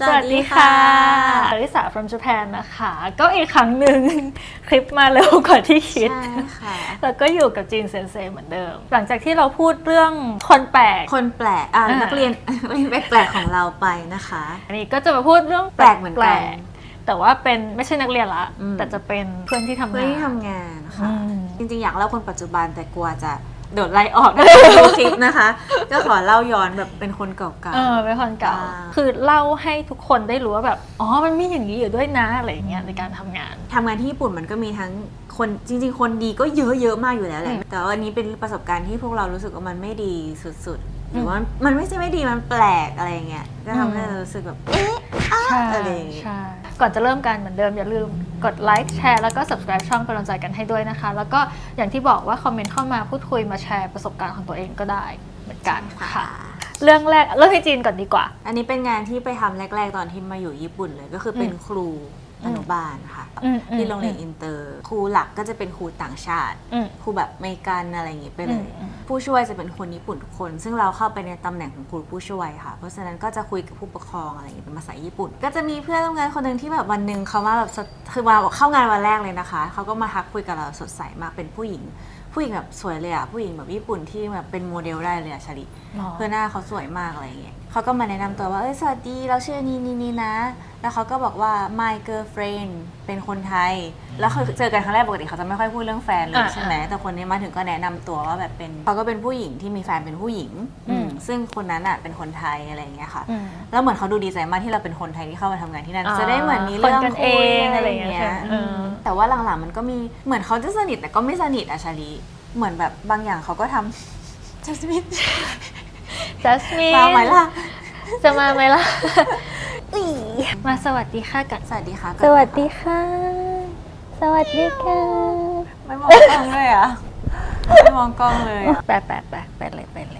สวัสดีค่ะอริสา from Japan นะคะ ก็อีกครั้งหนึ่งคลิปมาเร็วกว่าที่คิด ใช่ค่ะ แล้วก็อยู่กับจีนเซนเซเหมือนเดิม หลังจากที่เราพูดเรื่องคนแปลก คนแปลกอะอ่านันักเรียนนักเรียนแปลกๆของเราไปนะคะ อันนี้ก็จะมาพูดเรื่องแปลกเหมือนกันแต่ว่าเป็นไม่ใช่นักเรียนละอืมแต่จะเป็นเพื่อนที่ทำเพื่อนงานที่ทำงานค่ะอืมจริงๆอยากเล่าคนปัจจุบันแต่กลัวจะ โดดไล่ออกในดูคลิปนะคะ ก็ขอเล่าย้อนแบบเป็นคนเก่า เออเป็นคนเก่า อ่า คือเล่าให้ทุกคนได้รู้ว่าแบบ อ๋อ มันมีอย่างนี้อยู่ด้วยนะ อะไรอย่างเงี้ยในการทำงาน ๆทำงานที่ญี่ปุ่นมันก็มีทั้งคนจริง ๆ คนดีก็เยอะเยอะๆมากอยู่แล้วแหละ อืมแต่ว่าอันนี้เป็นประสบการณ์ที่พวกเรารู้สึกว่ามันไม่ดีสุดๆ หรือมว่ามันไม่ใช่ไม่ดีมันแปลกอะไรอย่างเงี้ยก็ทำให้เรารู้สึกแบบเอ๊ะอะใช่อะไรอย่างเงี้ยใช่ ก่อนจะเริ่มกันเหมือนเดิมอย่าลืมกดไลค์แชร์แล้วก็ subscribe ช่องเป็นกำลังใจกันให้ด้วยนะคะ แล้วก็อย่างที่บอกว่าคอมเมนต์เข้ามาพูดคุยมาแชร์ประสบการณ์ของตัวเองก็ได้เหมือนกันค่ะ เรื่องแรกเรื่องที่จีนก่อนดีกว่า อันนี้เป็นงานที่ไปทำแรก ๆ ตอนที่มาอยู่ญี่ปุ่นเลยก็คือเป็นอืมครู อนุบาลค่ะ อืมอืมที่โรงเรียนอืมอินเตอร์ ครูหลักก็จะเป็นครูต่างชาติ อืม ครูแบบอเมริกันอะไรอย่างงี้ไปเลย อืมอืม ผู้ช่วยจะเป็นคนญี่ปุ่นทุกคน ซึ่งเราเข้าไปในตำแหน่งของครูผู้ช่วยค่ะ เพราะฉะนั้นก็จะคุยกับผู้ปกครองอะไรอย่างงี้เป็นภาษาญี่ปุ่น ก็จะมีเพื่อนร่วมงานคนหนึ่งที่แบบวันหนึ่งเขามาแบบสดคือมาเข้างานวันแรกเลยนะคะ เขาก็มาทักคุยกับเราสดใสมากเป็นผู้หญิง ผู้หญิงแบบสวยเลยอะผู้หญิงแบบญี่ปุ่นที่แบบเป็นโมเดลได้เลยอะชาลิเพื่อหน้าเขาสวยมากอะไรอย่างเงี้ย เขาก็มาแนะนำตัวว่า เอ้ย สวัสดี เราชื่อนี้นี่นี่นะ แล้วเขาก็บอกว่า my girlfriend เป็นคนไทย แล้วคือเจอกันครั้งแรกปกติเขาจะไม่ค่อยพูดเรื่องแฟนเลยอ่า ใช่ไหม แต่คนนี้มาถึงก็แนะนำตัวว่าแบบเป็นเขาก็เป็นผู้หญิงที่มีแฟนเป็นผู้หญิง อืม ซึ่งคนนั้นอะเป็นคนไทยอะไรอย่างเงี้ยค่ะ อืม แล้วเหมือนเขาดูดีใจมากที่เราเป็นคนไทยที่เข้ามาทำงานที่นั่น อ่าจะได้เหมือนมีเรื่องคนกันคุยเองอะไรอะไรออย่างย่างเงี้เงี้ยยเอออืม แต่ว่าหลังๆมันก็มีเหมือนเขาจะสนิทแต่ก็ไม่สนิทอะชาลีเหมือนแบบบางอย่างเขาก็ทำ จัสมิน จัสมินมาไหมล่ะ จะมาไหมล่ะ มาสวัสดีค่ะกันสวัสดีค่ะสวัสดีค่ะ สวัสดีค่ะ ไม่มองกล้องเลยอะ ไม่มองกล้องเลยอะแปะแปะแปะไปเลยไปเลย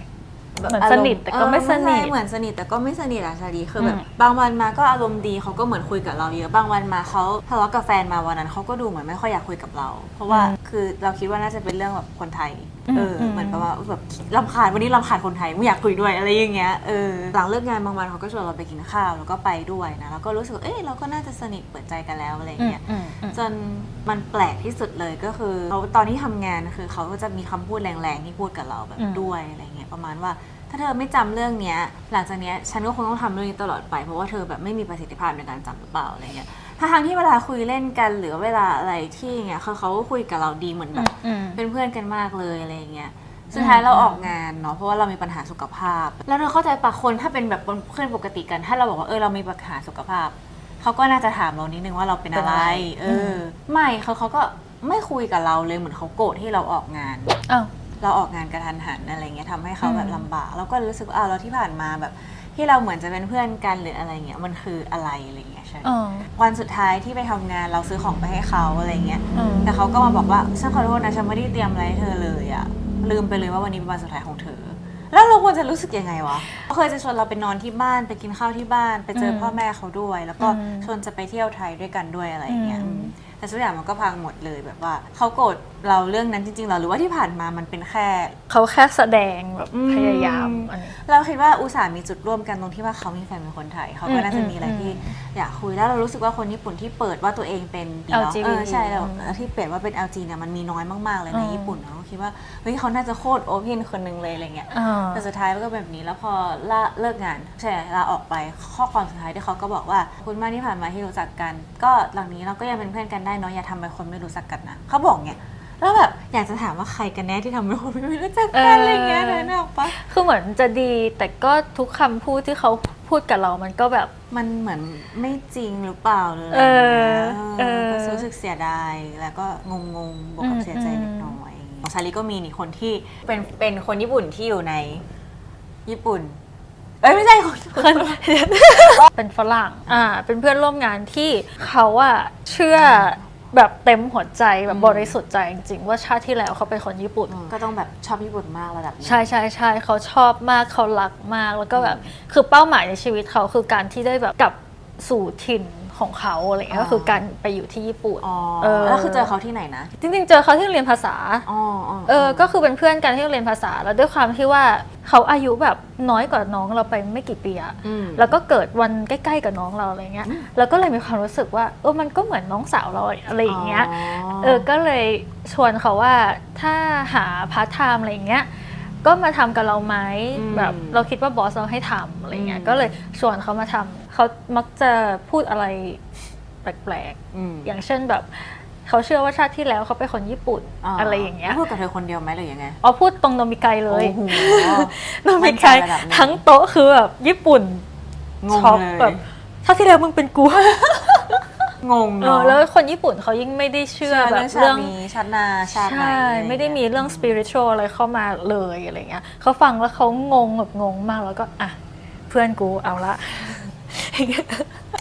เหมือนสนิทแต่ก็ไม่สนิทเออใช่เหมือนสนิทแต่ก็ไม่สนิทอะชาลีคือแบบอืมบางวันมาก็อารมณ์ดีเขาก็เหมือนคุยกับเราเยอะบางวันมาเขาทะเลาะกับแฟนมาวันนั้นเขาก็ดูเหมือนไม่ค่อยอยากคุยกับเรา เพราะว่าคือเราคิดว่าน่าจะเป็นเรื่องแบบคนไทยเอออมเหมือนประมาณว่าแบบลำคาญวันนี้ลำคาญคนไทยไม่อยากคุยด้วยอะไรอย่างเงี้ยเออหลังเลิกงานบางวันเขาก็ชวนเราไปกินข้าวแล้วก็ไปด้วยนะแล้วก็รู้สึกว่าเอ้ยเราก็น่าจะสนิทเปิดใจกันแล้วอะไรอย่างอืมเงี้ยอืมอืมจนมันแปลกที่สุดเลยก็คือเขาตอนที่ทำงานคือเขาก็จะมีคำพูดแรงๆที่พูดกับเราแบบอืมด้วยอะไรเงี้ย ประมาณว่า ถ้าเธอไม่จำเรื่องเนี้ย หลังจากเนี้ยฉันก็คงต้องทำเรื่องนี้ตลอดไป เพราะว่าเธอแบบไม่มีประสิทธิภาพในการจำหรือเปล่าอะไรเงี้ยถ้าทางที่เวลาคุยเล่นกันหรือเวลาอะไรที่เงี้ยคือเขาก็คุยกับเราดีเหมือนแบบอืมเป็นเพื่อนกันมากเลยอะไรอย่างเงี้ยสุดท้ายเราออกงานเนาะเพราะว่าเรามีปัญหาสุขภาพ แล้วเราเข้าใจปะคนถ้าเป็นแบบเพื่อนปกติกัน ถ้าเราบอกว่าเออเรามีปัญหาสุขภาพเขาก็น่าจะถามเรานิดนึงว่าเราเป็นอะไรเป็นอะไรเออ ไม่เขาเขาก็ไม่คุยกับเราเลยเหมือนเขาโกรธที่เราออกงานอ้าว เราออกงานกระทันหันอะไรเงี้ยทำให้เขาแบบอืมลำบากแล้วก็รู้สึกว่าอ้าวเราที่ผ่านมาแบบ ที่เราเหมือนจะเป็นเพื่อนกันหรืออะไรเงี้ยมันคืออะไรอะไรเงี้ยใช่ อ๋อ วันสุดท้ายที่ไปทำงานเราซื้อของไปให้เขาอะไรเงี้ย อืม แต่เขาก็มาบอกว่าฉันขอโทษนะฉันไม่ได้เตรียมอะไรให้เธอเลยอะลืมไปเลยว่าวันนี้เป็นวันสุดท้ายของเธอ แล้วเราควรจะรู้สึกยังไงวะเขาเคยจะชวนเราไปนอนที่บ้านไปกินข้าวที่บ้าน ไปเจออมพ่อแม่เขาด้วย แล้วก็อืมชวนจะไปเที่ยวไทยด้วยกันด้วยอะไรอย่างเงี้ยอืมอืม แต่ทุกอย่างมันก็พังหมดเลยแบบว่าเขาโกรธเราเรื่องนั้นจริงๆเหรอหรือว่าที่ผ่านมามันเป็นแค่เขาแค่แสดงแบบอืมพยายามอันนี้เราคิดว่าอุตส่าห์มีจุดร่วมกันตรงที่ว่าเขามีแฟนเป็นคนไทยเขาก็น่าจะมีอะไรอืมที่อยากคุยแล้วเรารู้สึกว่าคนญี่ปุ่นที่เปิดว่าตัวเองเป็นดีเนาะ LGBT เออใช่แล้วอืมแล้วที่เปลี่ยนว่าเป็น LG เนี่ยมันมีน้อยมากๆเลยในอืมญี่ปุ่นเนาะคิดว่าเฮ้ยเขาน่าจะโคตรโอเพนคนหนึ่งเลยอะไรเงี้ยอ่าแต่สุดท้ายมันก็แบบนี้แล้วพอลาเลิกงานใช่ลาออกไปข้อความสุดท้ายที่เขาก็บอกว่าขอบคุณมากที่ผ่านมาที่รู้จักกัน ก็หลังนี้เราก็ยังเป็นเพื่อนกันได้เนาะอย่าทำให้คนไม่รู้จักกันนะเขาบอกเงี้ยแล้วแบบอยากจะถามว่าใครกันแน่ที่ทำให้คนไม่รู้จักกันอะไรเงี้ยเธอนึกออกปะคือเหมือนจะดีแต่ก็ทุกคำพูดที่เขาพูดกับเรามันก็แบบ มันเหมือนไม่จริงหรือเปล่าเลยเออเอเอออ ก็รู้สึกเสียดายแล้วก็งงงๆบวกกับเสียใจเล็กน้อยของชาลีก็มีนี่คนที่เป็นเป็นคนญี่ปุ่นที่อยู่ใน ญี่ปุ่น เอ้ยไม่ใช่คนคน เป็นฝรั่ง อ่า เป็นเพื่อนร่วมงานที่เขาอะเชื่อแบบเต็มหัวใจแบบบริสุทธิ์ใจจริงๆ ว่าชาติที่แล้วเขาเป็นคนญี่ปุ่น ก็ต้องแบบชอบญี่ปุ่นมากระดับนี้ใช่ใช่ใช่เขาชอบมากเขารักมากแล้วก็แบบคือเป้าหมายในชีวิตเขาคือการที่ได้แบบกลับสู่ถิ่นของเขาอะไรเงี้ยอ๋อ ก็คือการไปอยู่ที่ญี่ปุ่น อ๋อเออ แล้วคือเจอเขาที่ไหนนะจริงๆ เจอเขาที่โรงเรียนภาษา อ๋ออ๋อ เออ ก็คือเป็นเพื่อนกันที่โรงเรียนภาษา แล้วด้วยความที่ว่า เขาอายุแบบน้อยกว่าน้องเราไปไม่กี่ปีอะอืม แล้วก็เกิดวันใกล้ๆกับน้องเราอะไรเงี้ยแล้วก็เลยมีความรู้สึกว่าเออมันก็เหมือนน้องสาวเราอะไรอย่างเงี้ย เออ ก็เลยชวนเขาว่าถ้าหาพาร์ทไทม์อะไรอย่างเงี้ย ก็มาทำกับเราไหมอืมแบบเราคิดว่าบอสเราให้ทำอะไรเงี้ย อืม ก็เลยชวนเขามาทำเขามักจะพูดอะไรแปลกอืมๆ อย่างเช่นแบบ เขาเชื่อว่าชาติที่แล้วเขาเป็นคนญี่ปุ่นอะไรอย่างเงี้ยพูดกับเธอคนเดียวไหมหรือยังไงอ๋อพูดตรงโนมิไกเลยโอ้โหโนมิไกมั่นใจระดับหนึ่งทั้งโต๊ะคือแบบญี่ปุ่นงงช็อกเลยแบบชาติที่แล้วมึงเป็นกูงงเอเนาะอแล้วคนญี่ปุ่นเขายิ่งไม่ได้เชื่อแบบเรื่เรื่อองงชาตินี้ชาติหน้าชาติไหนใช่ไม่ได้มีเรื่อง spiritual อะไรเข้ามาเลยอะไรเงี้ยเขาฟังแล้วเขางงแบบงงมากแล้วก็อะเพื่อนกูเอาละ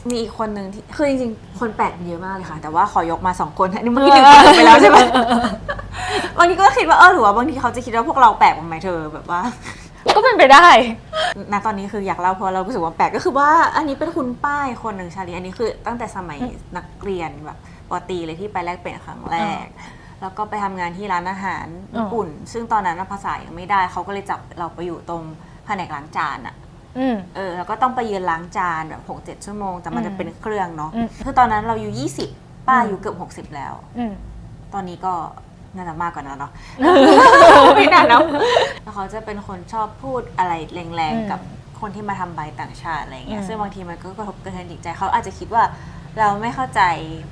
มีอีกคนหนึ่งที่คือจริงๆ คนแปลกเยอะมากเลยค่ะ แต่ว่าขอยกมาสองคนอันนี้เมื่อกี้หนึ่งคนไปแล้วใช่ไหมบางทีก็คิดว่าเออหรือว่าบางทีเขาจะคิดว่าพวกเราแปลกบ้างไหมเธอแบบว่า ก็เป็นไปได้ณตอนนี้คืออยากเล่าเพราะเรารู้สึกว่าแปลกก็คือว่าอันนี้เป็นคุณป้ายคนหนึ่งชาลีอันนี้คือตั้งแต่สมัยนักเรียนแบบปอตรีเลยที่ไปแลกเปลี่ยนครั้งแรกแล้วก็ไปทำงานที่ร้านอาหารญี่ปุ่น ซึ่งตอนนั้นภาษายังไม่ได้ เขาก็เลยจับเราไปอยู่ตรงแผนกล้างจานอะ อืม เออแล้วก็ต้องไปยืนล้างจานแบบหกเจ็ดชั่วโมง แต่มันอืมจะเป็นเครื่องเนาะอืมคือตอนนั้นเราอยู่ยี่สิบป้าอืมอยู่เกือบหกสิบ60แล้ว อืม ตอนนี้ก็น่าจะมากกว่านั้นแล้วเนาะ ไม่นานแล้วแล้วเขาจะเป็นคนชอบพูดอะไรแรงอืมๆกับคนที่มาทำใบต่างชาติอะไรเงี้ย อืมซึ่งบางทีมันก็กระทบกระเทือนจิตใจเขาอาจจะคิดว่าเราไม่เข้าใจ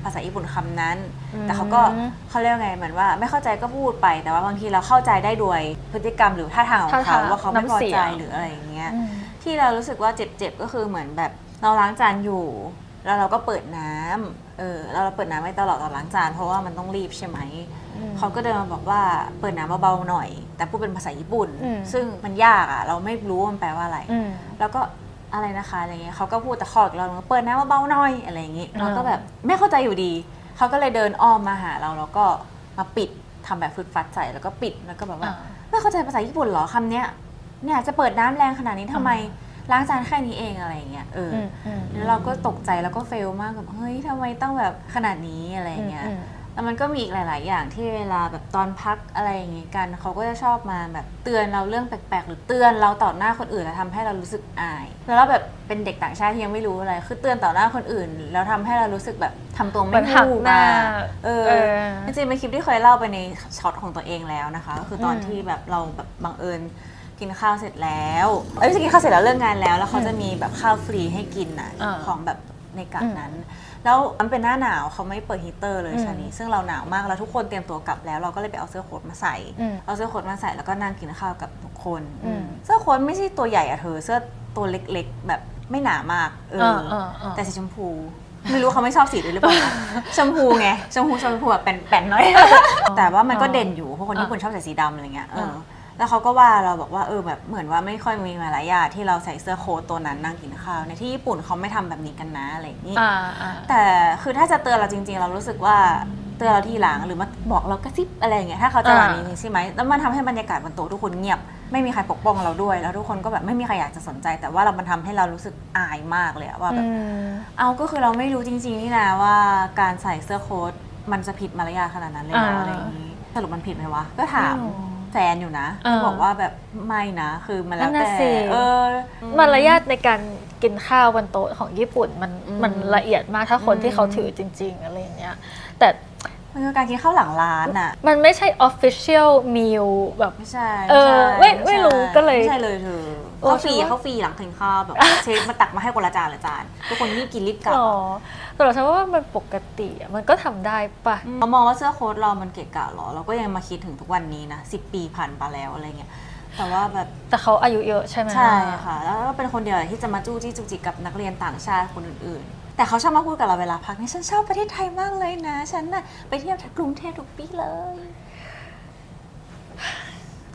ภาษาญี่ปุ่นคำนั้นแต่เขาก็เขาเรียกว่าไงเหมือนว่า ไม่เข้าใจก็พูดไป แต่ว่าบางทีเราเข้าใจได้โดยพฤติกรรมหรือท่าทางของท่าเขาทางว่าเขาไม่พอน้ำเสียใจงหรืออะไรอย่างเงี้ย อืม ที่เรารู้สึกว่าเจ็บๆก็คือเหมือนแบบเราล้างจานอยู่ แล้วเราก็เปิดน้ำเออแล้วเราเปิดน้ำไว้ตลอดตอนล้างจานเพราะว่ามันต้องรีบใช่ไหมอืมเขาก็เดินมาบอกว่าเปิดน้ำเบาๆหน่อย แต่พูดเป็นภาษาญี่ปุ่นอืมซึ่งมันยากอะ เราไม่รู้ว่ามันแปลว่าอะไรอืมแล้วก็อะไรนะคะอะไรเงี้ยเขาก็พูดแต่ขออีกเราหนึ่งเปิดน้ำเบาๆหน่อยอะไรอย่างงี้อ่าเราก็แบบไม่เข้าใจอยู่ดีเขาก็เลยเดินอ้อมมาหาเราแล้วก็มาปิดทำแบบฟึดฟัดใส่แล้วก็ปิดแล้วก็แบบว่าอ่าไม่เข้าใจภาษาญี่ปุ่นเหรอคำเนี้ย เนี่ยจะเปิดน้ำแรงขนาดนี้ทำไมล้างจานแค่นี้เองอะไรอย่างเงี้ยเออออืมอืมแล้วเราก็ตกใจแล้วก็เฟลมากแบบเฮ้ยทำไมต้องแบบขนาดนี้อะไรอย่างเงี้ยอืมแล้วมันก็มีอีกหลาย ๆ อย่างที่เวลาแบบตอนพักอะไรอย่างงี้กันเขาก็จะชอบมาแบบเตือนเราเรื่องแปลก ๆ หรือเตือนเราต่อหน้าคนอื่นแล้วทำให้เรารู้สึกอาย แล้วเราแบบเป็นเด็กต่างชาติที่ยังไม่รู้อะไร คือเตือนต่อหน้าคนอื่น แล้วทำให้เรารู้สึกแบบทำตัวเหมืไม่อนหักถูกหน้า อะเออเออ จริงๆเป็นคลิปที่เคยเล่าไปในช็อตของตัวเองแล้วนะคะ ก็คือตอนอืม ที่แบบเราแบบบังเอิญ กินข้าวเสร็จแล้วเอ้ยไม่ใช่กินข้าวเสร็จแล้วเลิกงานแล้ว แล้วเขาจะมีแบบข้าวฟรีให้กินน่ะอ่า ของแบบในกะอืมนั้น แล้วมันเป็นหน้าหนาวเขาไม่เปิดฮีตเตอร์เลยอืมชานี้ ซึ่งเราหนาวมากแล้วทุกคนเตรียมตัวกลับแล้วเราก็เลยไปเอาเสื้อโค้ทมาใส่ อืมเอาเสื้อโค้ทมาใส่แล้วก็นั่งกินข้าวกับทุกคน อืม เสื้อโค้ทไม่ใช่ตัวใหญ่อะเธอ เสื้อตัวเล็กๆ แบบไม่หนามากเออเออเออแต่สีชมพู ไม่รู้เขาไม่ชอบสีด้วยหรือเปล่านะชมพูไงชมพูชมพูแบบแป่นๆหน่อย แต่ว่ามันก็เด่นอยู่เพราะคนญี่ปุ่นชอบใส่สีดำอะไรเงี้ยเอออ่า แล้วเขาก็ว่าเราบอกว่าเออแบบเหมือนว่าไม่ค่อยมีมารยาทที่เราใส่เสื้อโค้ทตัวนั้นนั่งกินข้าวในที่ญี่ปุ่นเขาไม่ทำแบบนี้กันนะอะไรอย่างนี้อ่าอ่าแต่คือถ้าจะเตือนเราจริง ๆ เรารู้สึกว่าเตือนเราทีหลังหรือมาบอกเรากระซิบอะไรอย่างเงี้ยถ้าเขาจะแบบนี้จริงๆใช่ไหมแล้วมันทำให้บรรยากาศบนโต๊ะทุกคนเงียบไม่มีใครปกป้องเราด้วย แล้วทุกคนก็แบบไม่มีใครอยากจะสนใจ แต่ว่าเรามันทำให้เรารู้สึกอายมากเลยอะว่าแบบอืมเอาก็คือเราไม่รู้จริง ๆ นี่นะว่าการใส่เสื้อโค้ทมันจะผิดมารยาทขนาดนั้นเลยเหรออ่าอะไรอย่างนี้สรุปมันผิดไหมวะก็ถามไม่รู้ แฟนอยู่นะอ่าเขาบอกว่าแบบไม่นะคือมันแล้วนั่นแต่น่ะสิ เออ มารยาทในการกินข้าวบนโต๊ะของญี่ปุ่นมันอืมมันละเอียดมากถ้าคนอืม ที่เขาถือจริง ๆ อะไรอย่างเงี้ย แต่มันคือการกินข้าวหลังร้านอะมันไม่ใช่ official meal แบบ ไม่ใช่เออใช่ไม่ไม่รู้ใช่ก็เลย ไม่ใช่เลยเธอโอ้ เขาฟรีฉันว่าเขาฟรีหลังกินข้าวแบบเชฟมาตักมาให้คนละจานละจานทุกคนรีบกินรีบกลับหรอแต่เราฉันว่ามันปกติอะมันก็ทำได้ปะเรามองว่าเสื้อโค้ทเรามันเกะกะเหรอ เราก็ยังมาคิดถึงทุกวันนี้นะสิปีผ่านไปแล้วอะไรเงี้ยแต่ว่าแบบแต่เขาอายุเยอะใช่ไหมใช่ค่ะ แล้วก็เป็นคนเดียวที่จะมาจู้จี้จุกจิกกับนักเรียนต่างชาติคนอื่นๆ แต่เขาชอบมาพูดกับเราเวลาพักนี่ฉันชอบประเทศไทยมากเลยนะ ฉันน่ะไปเที่ยวกรุงเทพทุกปีเลย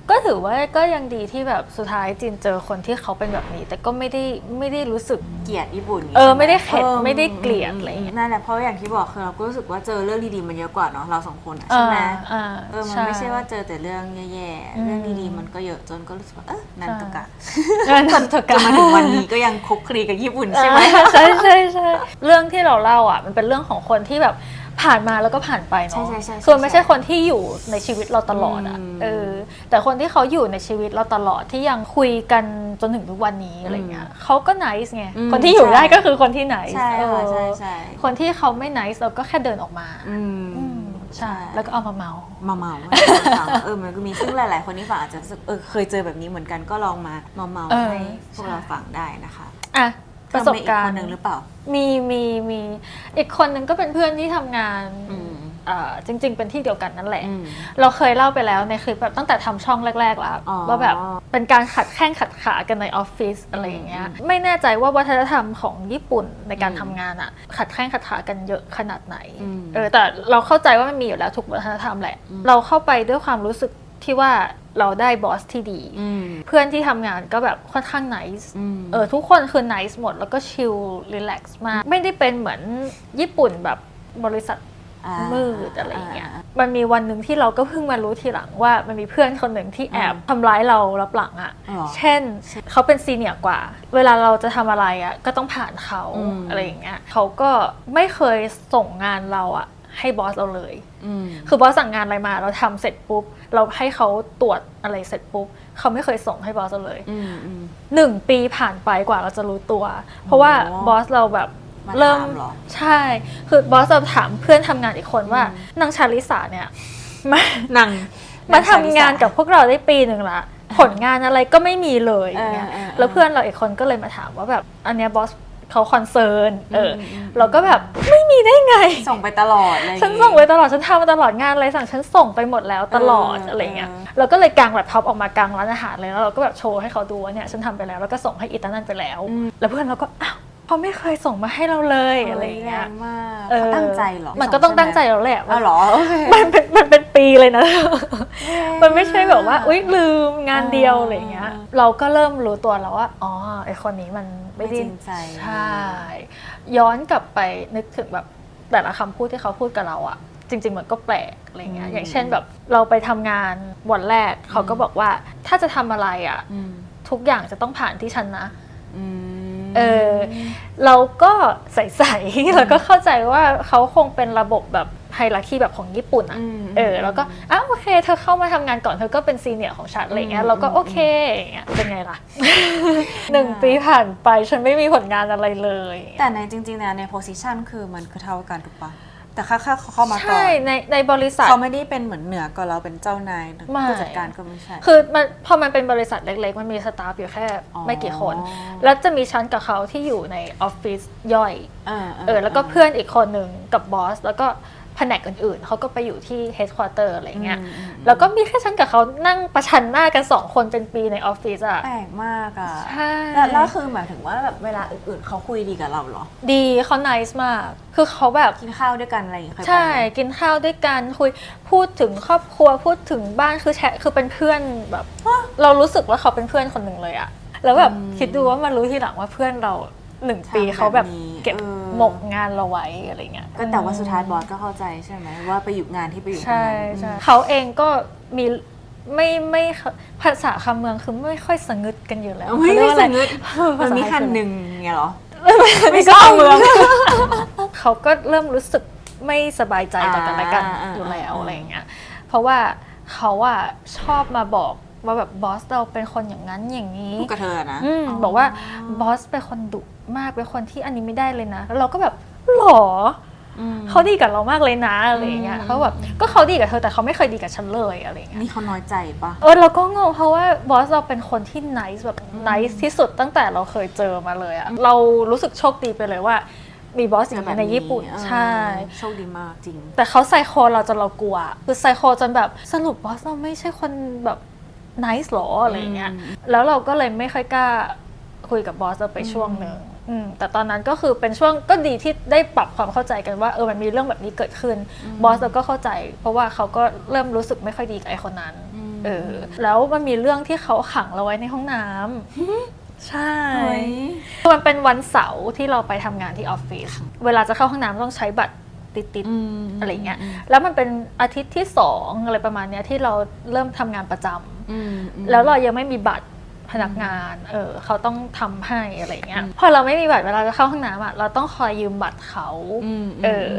ก็ถือว่าก็ยังดีที่แบบสุดท้ายจินเจอคนที่เขาเป็นแบบนี้ แต่ก็ไม่ได้ไม่ได้รู้สึก เกลียดญี่ปุ่นเออใช่หไม่ได้เข็ดออไม่ได้เกลียดอะไรอย่างเงี้ยนั่นแหละเพราะอย่างที่บอกคือเราก็รู้สึกว่าเจอเรื่องดีๆมันเยอะกว่าเนาะเราสองคนอะใช่ไหมอ่าเออมันไม่ใช่ว่าเจอแต่เรื่องแย่ๆอืมเรื่องดีๆมันก็เยอะจนก็รู้สึกว่าเออนันตุกะเออนันทจนมาถึงวันนี้ก็ยังคลุกคลีกับญี่ปุ่นใช่ไหมอ่าใช่ใช่ใช่เรื่องที่เราเล่าอะมันเป็นเรื่องของคนที่แบบผ่านมาแล้วก็ผ่านไปใช่เนาะใช่ใช่คือมันไม่ใช่คนที่อยู่ในชีวิตเราตลอดอะอืมเออแต่คนที่เขาอยู่ในชีวิตเราตลอดที่ยังคุยกันจนถึงทุกวันนี้อะไรเงี้ยเขาก็ nice ไง อืมคนที่อยู่ใช่ ได้ก็คือคนที่ nice ใช่ค่ะเออใช่ใช่คนที่เขาไม่ nice เราก็แค่เดินออกมาอืม อืมใช่ แล้วก็เอามาเมา มาเมาให้เราฟังเออมันก็มีซึ่งหลาย ๆ คนที่ฟังอาจจะรู้สึกเออเคยเจอแบบนี้เหมือนกันก็ลองมาเมาเมาๆเออ ให้พวกใช่เราฟังได้นะคะอะประสบการเธอมีอีคนณ์หนึ่งหรือเปล่า มีมีมีอีกคนหนึ่งก็เป็นเพื่อนที่ทำงาน อืมอ่า จริง ๆ เป็นที่เดียวกันนั่นแหละอืมเราเคยเล่าไปแล้วในคลิปแบบตั้งแต่ทำช่องแรก ๆ แล้วอ๋อว่าแบบเป็นการขัดแข้งขัดขากันในออฟฟิศอะไรอย่างเงี้ยไม่แน่ใจว่าวัฒนธรรมของญี่ปุ่นในการอืมทำงานอะขัดแข้งขัดขากันเยอะขนาดไหนอืมเออแต่เราเข้าใจว่ามันมีอยู่แล้วทุกวัฒนธรรมแหละอืมเราเข้าไปด้วยความรู้สึกที่ว่าเราได้บอสที่ดีอืมเพื่อนที่ทำงานก็แบบค่อนข้างไนส์อืมเออทุกคนคือ nice หมดแล้วก็ชิลรีแลกซ์มาก ไม่ได้เป็นเหมือนญี่ปุ่นแบบบริษัทา มืดอะไรอย่างเงี้ยามันมีวันหนึ่งที่เราก็เพิ่งมารู้ทีหลังว่ามันมีเพื่อนคนหนึ่งที่แอบทำร้ายเรารับหลังอะ่ะหรอเช่นเขาเป็นซีเนียร์กว่า เวลาเราจะทำอะไรอะ่ะก็ต้องผ่านเขาอืมอะไรอย่างเงี้ยเขาก็ไม่เคยส่งงานเราอะ่ะให้บอสเราเลยอืมคือบอสสั่งงานอะไรมาเราทำเสร็จปุ๊บ เราให้เขาตรวจอะไรเสร็จปุ๊บ เขาไม่เคยส่งให้บอสเราเลยอืมอืมหนึ่งปีผ่านไปกว่าเราจะรู้ตัว เพราะว่าโอ้บอสเราแบบมาเริ่มถามเหรอ ใช่ คือบอสเราถามเพื่อนทำงานอีกคนว่าอืมนางชาลิสาเนี่ยมานางมาทำงานกับพวกเราได้ปีหนึ่งละ ผลงานอะไรก็ไม่มีเลยอย่างเงี้ยเออเออเออแล้วเพื่อนเราอีกคนก็เลยมาถามว่าแบบ อันเนี้ยบอสเขาคอนเซิร์นเอออมอืม เราก็แบบไม่มีได้ไง ส่งไปตลอดเลยฉันส่งไปตลอด ฉันทำมาตลอดงานอะไรสั่งฉันส่งไปหมดแล้วตลอดเออออะไรเงี้ยเออ เราก็เลยกางแล็ปท็อปออกมากางร้านอาหารเลยแล้วเราก็แบบโชว์ให้เขาดูว่าเนี่ยฉันทำไปแล้วแล้วก็ส่งให้อีตานั่นไปแล้ว แล้วเพื่อนเราก็อ้าว เขาไม่เคยส่งมาให้เราเลยอะไรเงี้ยแรงมากเออเขาตั้งใจเหรอ มันก็ต้องตั้งใจแล้วแหละเอาเหรอโอเคมันเป็นมันเป็นปีเลยนะ มันไม่ใช่แบบว่า อุ้ยลืมงานเดียวอะไรเงี้ยเออเราก็เริ่มรู้ตัวแล้วว่า อ๋อไอคนนี้มันไม่ไม่ได้จริงใจ ใช่ ย้อนกลับไปนึกถึงแบบแต่ละคำพูดที่เขาพูดกับเราอะจริง ๆ มันก็แปลกอะไรเงี้ยอืมอย่างเช่นแบบเราไปทำงานวันแรกเขาก็บอกว่าถ้าจะทำอะไรอะอืมทุกอย่างจะต้องผ่านที่ฉันนะอืม เออเราก็ใส่ๆแล้วก็เข้าใจว่าเขาคงเป็นระบบแบบไฮรักีแบบของญี่ปุ่นอะมเออ แล้วก็อ้าวโอเค เธอเข้ามาทำงานก่อน เธอก็เป็นซีเนียร์ของฉันอะไรเงี้ยอืมเราก็โอเคอย่างเงี้ย เป็นไงล่ะหนึ่งปีผ่านไปฉันไม่มีผลงานอะไรเลย แต่ในจริงๆเนี่ยในโพสิชันคือมันคือเท่ากันถูกปะ แต่ค่าค่าเขาเข้ามาก่อนใช่ในในบริษัท เขาไม่ได้เป็นเหมือนเหนือกว่าเราเป็นเจ้านายไม่ ผู้จัดการก็ไม่ใช่ คือมันพอมันเป็นบริษัทเล็ก ๆ มันมีสตาฟอยู่แค่อ๋อ ไม่กี่คน แล้วจะมีชั้นกับเขาที่อยู่ในออฟฟิศย่อยเออเออแล้วก็เพื่อนอีกคนหนึ่งกับบอสแล้วก็ แผนกอื่นๆ เขาก็ไปอยู่ที่เฮดค q u เตอร์อะไรเงี้ยอืมอืมแล้วก็มีแค่ฉันกับเขานั่งประชันหน้ากันสองคนเป็นปีในออฟฟิศอะแปลกมากอะใช่แล้วแล้วคือหมายถึงว่าแบบเวลาอื่นๆ เขาคุยดีกับเราเหรอ ดีเขาไนส์มาก คือเขาแบบกินข้าวด้วยกันอะไรอย่างเงี้ยเคยไปใช่ไหมกินข้าวด้วยกันคุยพูดถึงครอบครัวพูดถึงบ้านคือแชทคือเป็นเพื่อนแบบ เรารู้สึกว่าเขาเป็นเพื่อนคนหนึ่งเลยอะแล้วแบบอืมคิดดูว่ามารู้ทีหลังว่าเพื่อนเราหนึ่งปีทำแบบเขาแบบนี้เก็บเออ หมกงานเราไว้อะไรเงี้ยก็แต่ว่าสุดท้ายบอสก็เข้าใจใช่ไหมว่าไปอยู่งานที่ไปอยู่ใช่ตรงนั้นใช่เขาเองก็มีไม่ไม่ภาษาคำเมืองคือไม่ค่อยสงึดกันอยู่แล้วอืมไม่เขาเรียได้กว่าอะไรสงึดภาษาไทยมันมีขั้นหนึ่งเงี้ยเหรอไม่ใช่เมืองเขาก็เริ่มรู้สึกไม่สบายใจต่อกันและกันอ่าอ่าอยู่แล้วอ่าอะไรอย่างเงี้ยเพราะว่าเขาอะชอบมาบอก ว่าแบบบอสเราเป็นคนอย่างนั้นอย่างนี้พูดกับเธอนะอืมบอกว่าบอสเป็นคนดุมากเป็นคนที่อันนี้ไม่ได้เลยนะแล้วเราก็แบบหรออืมเขาดีกับเรามากเลยนะอะไรอย่างเงี้ยอืมเขาแบบก็เขาดีกับเธอแต่เขาไม่เคยดีกับฉันเลยอะไรอย่างเงี้ยนี่เขาน้อยใจปะเออเราก็งงเพราะว่าบอสเราเป็นคนที่ nice แบบ nice ที่สุดตั้งแต่เราเคยเจอมาเลยอะเรารู้สึกโชคดีไปเลยว่า มีบอสอย่างนี้ในญี่ปุ่นเออใช่โชคดีมากจริง แต่เขาไซโคเราจนเรากลัว คือไซโคจนแบบสรุปบอสเราไม่ใช่คนแบบ nice หรออะไรอย่างเงี้ยอืมแล้วเราก็เลยไม่ค่อยกล้าคุยกับบอสเราไปช่วงหนึ่งอืมแต่ตอนนั้นก็คือเป็นช่วงก็ดีที่ได้ปรับความเข้าใจกันว่าเออมันมีเรื่องแบบนี้เกิดขึ้นบอสเราก็เข้าใจ เพราะว่าเขาก็เริ่มรู้สึกไม่ค่อยดีกับไอ้คนนั้นอืมเออแล้วมันมีเรื่องที่เขาขังเราไว้ในห้องน้ำใช่เฮ้ยมันเป็นวันเสาร์ที่เราไปทำงานที่ออฟฟิศเวลาจะเข้าห้องน้ำต้องใช้บัตร ติดๆอะไรเงี้ยแล้วมันเป็นอาทิตย์ที่สองอะไรประมาณเนี้ยที่เราเริ่มทำงานประจำอืมอืมแล้วเรายังไม่มีบัตรพนักงาน เออเขาต้องทำให้อะไรเงี้ย พอเราไม่มีบัตรเวลาจะเข้าห้องน้ำอะ เราต้องคอยยืมบัตรเขาอืมเอออ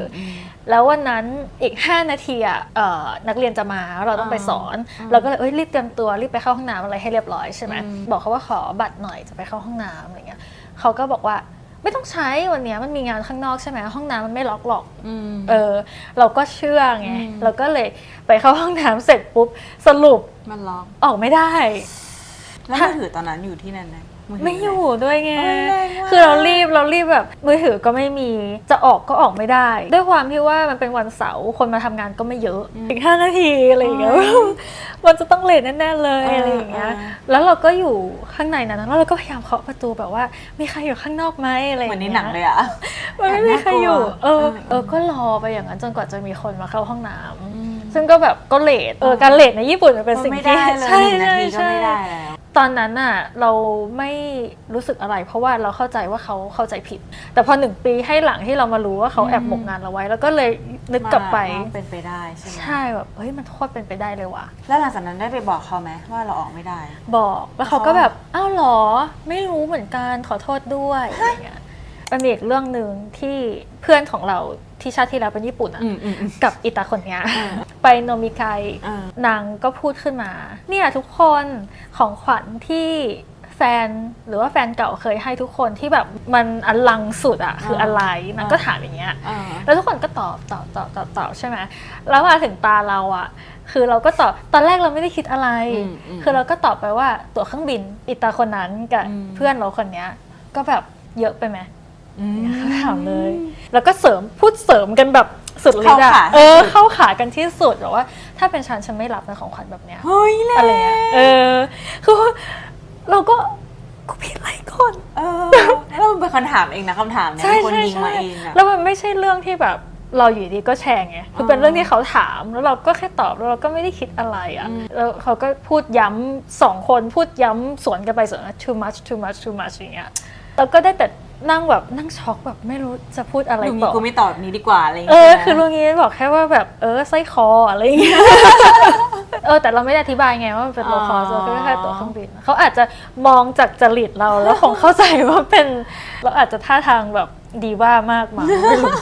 แล้ววันนั้นอีก 5 นาทีอะเอ่อนักเรียนจะมา เราต้องไปสอนอ่าเราก็เลยเอ้ยรีบเตรียมตัวรีบไปเข้าห้องน้ำอะไรให้เรียบร้อยใช่ไหมอืมบอกเขาว่าขอบัตรหน่อยจะไปเข้าห้องน้ำอะไรเงี้ยเขาก็บอกว่า ไม่ต้องใช้วันเนี้ยมันมีงานข้างนอกใช่ไหมห้องน้ำมันไม่ล็อกหรอกอืม เออ เราก็เชื่อไงอืม เราก็เลยไปเข้าห้องน้ำเสร็จปุ๊บสรุปมันล็อก ออกไม่ได้ แล้วมือถือตอนนั้นอยู่ที่นั่นไหมถื ไม่อยู่ด้วยไงเอ้ยแรงมากคือเรารีบเรารีบแบบมือถือก็ไม่มี จะออกก็ออกไม่ได้ ด้วยความที่ว่ามันเป็นวันเสาร์คนมาทำงานก็ไม่เยอะ อีกห้านาทีอะไรอย่างเงี้ยมันจะต้องเลทแน่ๆเลยเออออะไรอย่างเงี้ยเออแล้วเราก็อยู่ข้างในนั้นแล้วเราก็พยายามเคาะประตูแบบว่า มีใครอยู่ข้างนอกไหมอะไรอเหมืย่าอนงในเงี้ยหนังเลยอะมันไม่มีใครอยู่เออเออ เออ ก็รอไปอย่างนั้นจนกว่าจะมีคนมาเข้าห้องน้ำอืมซึ่งก็แบบก็เลทเออการเลทในญี่ปุ่นมันเป็นสิ่งไม่ที่ได้เลยใช่หนึ่งนาใช่ทีก็ใช่ไม่ได้แล้ว ตอนนั้นน่ะเราไม่รู้สึกอะไร เพราะว่าเราเข้าใจว่าเขาเข้าใจผิด แต่พอหนึ่งปีให้หลังที่เรามารู้ว่าเขาแอบหมกงานเราไว้ แล้วก็เลยนึกกลับไปว่าเป็นไปได้ใช่ไหมใช่แบบเฮ้ยมันโคตรเป็นไปได้เลยว่ะแล้วหลังจากนั้นได้ไปบอกเขาไหมว่าเราออกไม่ได้ บอกแล้วเขาก็แบบอ้าวเหรอ ไม่รู้เหมือนกันขอโทษด้วยอะไรเงี้ย มันมีอีกเรื่องหนึ่งที่เพื่อนของเราที่ชาติที่แล้วเป็นญี่ปุ่นอะอืมอืมอืมกับอิตาคนเนี้ยอ่าไปโนมิไกอ่านางก็พูดขึ้นมา เนี่ยทุกคนของขวัญที่แฟนหรือว่าแฟนเก่าเคยให้ทุกคนที่แบบมันอลังสุดอะคืออะไรนางก็ถามอย่างเงี้ยอ่าแล้วทุกคนก็ตอบตอบตอบตอบตอบใช่ไหมแล้วมาถึงตาเราอะคือเราก็ตอบตอนแรกเราไม่ได้คิดอะไรอืมอืมคือเราก็ตอบไปว่าตั๋วเครื่องบินอิตาคนนั้นกับอืมเพื่อนเราคนเนี้ยก็แบบเยอะไปไหมอืม เขาถามเลย แล้วก็เสริมพูดเสริมกันแบบสุดฤทธิ์เข้าอะขาเออเข้าขากันที่สุดแบบว่า ถ้าเป็นฉันฉันไม่รับนะของขวัญแบบเนี้ยเฮ้ยแหละอะไรเงี้ยเออคือเราก็กูผิดอะไรก่อนเออแล้วมันเป็นคนถามเองนะคำถามเนี่ยใช่เป็นคนใช่ยิงใช่มาเองอะแล้วมันไม่ใช่เรื่องที่แบบเราอยู่ดีก็แชร์ไงคือเป็นอ๋อเรื่องที่เขาถามแล้วเราก็แค่ตอบแล้วเราก็ไม่ได้คิดอะไรอะอืมแล้วเขาก็พูดย้ำสองคนพูดย้ำสวนกันไปสวนมา too much too much too much อย่างเงี้ยเราก็ได้แต่ นั่งแบบนั่งช็อกแบบไม่รู้จะพูดอะไรลุงต่นี้อกูไม่ตอบนี้ดีกว่าอะไรอย่างเอเงี้ยอ คือลุงนี้บอกแค่ว่าแบบเออไส้คออะไรอย่างเงี้ย เออแต่เราไม่ได้อธิบายไงว่ามันเป็นโลคอสเราแค่ตั๋วเครื่องบินเขาอาจจะมองจากจริตเราแล้วคงเข้าใจว่าเป็นเราอาจจะท่าทางแบบดีว่ามากมั้งไม่รู้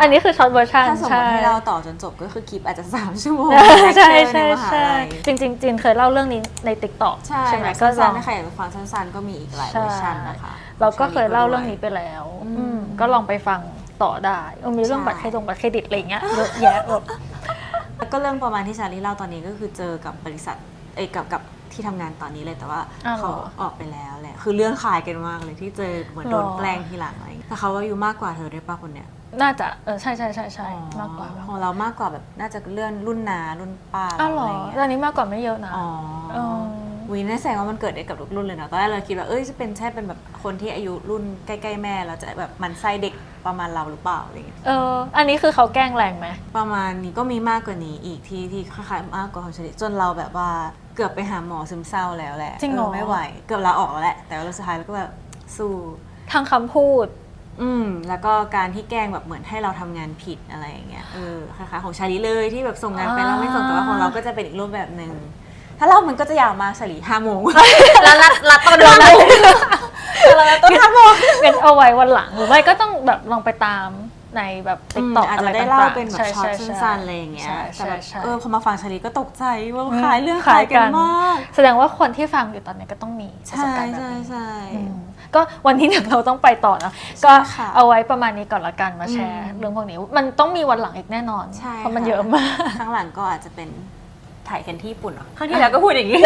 อันนี้คือช็อตเวอร์ชันถ้าสมมใช่ ติให้เราต่อจนจบก็คือคลิปอาจจะสามชั่วโมงใช่เล็กเจอใช่นมหาใช่ลัยจริงๆจีนเคยเล่าเรื่องนี้ในติ๊กต็อกใช่ใช่ไหมแบบก็ลสั้อนง ๆถ้าใครอยากไปฟังสั้นๆก็มีอีกหลายใช่เวอร์ชันนะคะ เราก็เคยเล่าเรื่องนี้ไปแล้วอืมอืมก็ลองไปฟังต่อได้เออมีเรื่องใช่บัตรเครดิตบัตรเครดิตอะไรอย่างเงี้ยเยอะแยะแบบแล้วก็เรื่องประมาณที่ชาลีเล่าตอนนี้ก็คือเจอกับบริษัทเอยกับกับที่ทำงานตอนนี้เลยแต่ว่าอ้าวเหรอเขาออกไปแล้วแหละคือเรื่องคลายกันมากเลยที่เจอเหมือนโดนหรอแกล้งทีหลังอะไรอย่างเงี้ยแต่เขาว่าอายู่มากกว่าเธอด้วยป่ะคนเนี้ยน่าจะเออใช่ใช่ใช่ใช่มากกว่าของเรามากกว่าแบบน่าจะเลื่อนรุ่นนารุ่นป้าอ้าวเหรอะอไรอย่างเงี้ยตอนนี้มากกว่าไม่เยอะนะอ๋อเออ วีน่าแสดงว่ามันเกิดได้กับทุกรุ่นเลยนะตอนแรกเราคิดว่าเอ้ยจะเป็นใช่เป็นแบบคนที่อายุรุ่นใกล้ๆแม่แล้วจะแบบหมันไส้เด็กประมาณเราหรือเปล่าอะไรอย่างเงี้ยเออ อันนี้คือเขาแกล้งแรงไหมประมาณนี้ก็มีมากกว่านี้อีกที่ที่คล้ายๆมากกว่าของเฉลี่ยจนเราแบบว่าเกือบไปหาหมอซึมเศร้าแล้วแหละจริงเหรอเไม่ไหว เกือบลาออกแล้วแหละ แต่ว่าสุดท้ายเราก็แบบสู้ทางคำพูด อืมแล้วก็การที่แกล้งแบบเหมือนให้เราทำงานผิดอะไรอย่างเงี้ยเออคล้ายๆของชาลีเลยที่แบบส่งงานไปแล้วไม่ส่งแต่ว่าของเราก็จะเป็นอีกรูปแบบหนึ่ง ถ้าเล่ามันก็จะยาวมากชาลีห้าโมงแล้วรัดรัดตอนเรารัดเราต้องห้าโมงงั้นเอาไว้วันหลังหรือไม่ก็ต้องแบบลองไปตามในแบบติ๊กต็อกอาจอะไรจะได้ต่างๆเล่าเป็นแบบใช่ช็อตใช่ใช่สั้นๆอะไรอย่างเงี้ยใช่แต่ใช่แบบใช่เออพอมาฟังชาลีก็ตกใจว่าอืมคล้ายเรื่องคคล้าล้ายยกักันนมาก แสดงว่าคนที่ฟังอยู่ตอนนี้ก็ต้องมีประสบใช่การณ์แบบใช่นี้ใช่อืมก็วันที่หนึ่งเราต้องไปต่อนะก็ค่ะเอาไว้ประมาณนี้ก่อนละกันมาแชร์อืมเรื่องพวกนี้มันต้องมีวันหลังอีกแน่นอนใช่เพราะมันค่ะเยอะมากข้างหลังก็อาจจะเป็น ถ่ายกันที่ญี่ปุ่นเหรอครั้งที่แล้วก็พูดอย่างนี้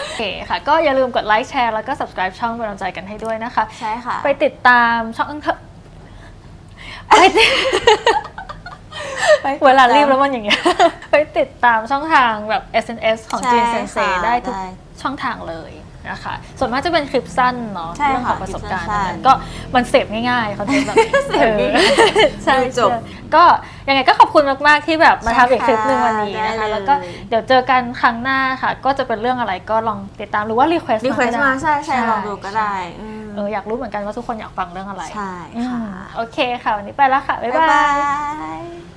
โอเคค่ะ ก็อย่าลืมกดไลค์แชร์แล้วก็ subscribe ช่องเป็นกำลังใจกันให้ด้วยนะคะ ใช่ค่ะ ไปติดตามช่องเถอะไปติดไปติดตามเวลารีบแล้วมันอย่างเงี้ย ไปติดตามช่องทางแบบ SNS ของ ใช่จีนเซนเซค่ะได้ทุกได้ ช่องทางเลยในะคะส่วนมากจะเป็นคลิปสั้นเนาะใช่เรื่องขค่ะองประสบการณ์คลิปสั้นๆนั้นก็มันเสพง่ายๆคอนเทนต์แบบนี้เสพง่ายๆเออใช่ดูจบใช่ก็ยังไงก็ขอบคุณมากๆที่แบบมาใช่ทำอีกคลิปหนึ่งวันนี้นะได้คะ เลย แล้วก็เดี๋ยวเจอกันครั้งหน้าค่ะ ก็จะเป็นเรื่องอะไรก็ลองติดตามหรือว่ารีเควสรีเควสต์มาใช่ใช่ลองดูก็ได้อืมเอออยากรู้เหมือนกันว่าทุกคนอยากฟังเรื่องอะไรใช่อืมค่ะโอเคค่ะวันนี้ไปแล้วค่ะ บ๊ายบ๊ายบาบาย ย